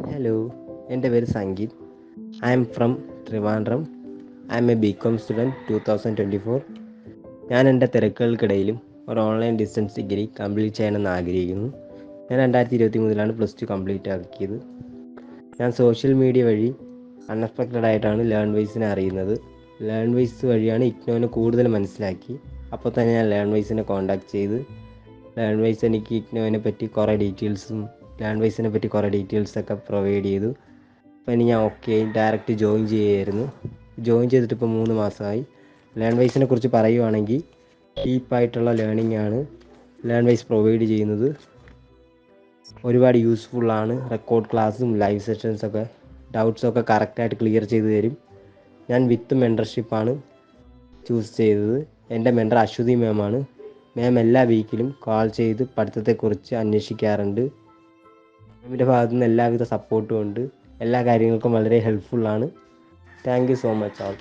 Hello എന്റെ പേര് Sangeeth. I am from Trivandrum I am a B com student two thousand twenty four ഞാൻ എന്റെ തിരക്കുകൾക്കിടയിലും ഒരു online distance degree complete ചെയ്യണമെന്ന് ആഗ്രഹിക്കുന്നു. ഞാൻ രണ്ടായിരത്തി ഇരുപത്തി മൂന്നിലാണ് പ്ലസ് ടു കംപ്ലീറ്റ് ആക്കിയത്. ഞാൻ സോഷ്യൽ മീഡിയ വഴി അൺഎക്സ്പെക്റ്റഡ് ആയിട്ടാണ് ലേൺ വൈസിനെ അറിയുന്നത്. ലേൺ വൈസ് വഴിയാണ് ഇഗ്നോനെ കൂടുതൽ മനസ്സിലാക്കി. അപ്പോൾ തന്നെ ഞാൻ ലേൺ വൈസിനെ കോൺടാക്ട് ചെയ്ത് ലേൺ വൈസ് എനിക്ക് ഇഗ്നോനെ പറ്റി കുറേ ഡീറ്റെയിൽസും ലേൺ വൈസിനെ പറ്റി കുറേ ഡീറ്റെയിൽസൊക്കെ പ്രൊവൈഡ് ചെയ്തു. അപ്പോൾ ഇനി ഞാൻ ഓക്കെ ഡയറക്റ്റ് ജോയിൻ ചെയ്യുമായിരുന്നു ജോയിൻ ചെയ്തിട്ട് ഇപ്പോൾ മൂന്ന് മാസമായി. ലേൺ വൈസിനെ കുറിച്ച് പറയുവാണെങ്കിൽ ഡീപ്പായിട്ടുള്ള ലേണിംഗ് ആണ് ലേൺ വൈസ് പ്രൊവൈഡ് ചെയ്യുന്നത്. ഒരുപാട് യൂസ്ഫുള്ളാണ് റെക്കോർഡ് ക്ലാസ്സും ലൈവ് സെഷൻസൊക്കെ ഡൗട്ട്സൊക്കെ കറക്റ്റായിട്ട് ക്ലിയർ ചെയ്തു തരും. ഞാൻ വിത്ത് മെന്റർഷിപ്പാണ് ചൂസ് ചെയ്തത്. എന്റെ മെന്റർ അശ്വതി മാമാണ് മാം എല്ലാ വീക്കിലും കോൾ ചെയ്ത് പഠിത്തത്തെക്കുറിച്ച് അന്വേഷിക്കാറുണ്ട്. മാമിന്റെ ഭാഗത്തു നിന്ന് എല്ലാവിധ സപ്പോർട്ടും ഉണ്ട്. എല്ലാ കാര്യങ്ങൾക്കും വളരെ ഹെൽപ്ഫുള്ളാണ് thank you so much all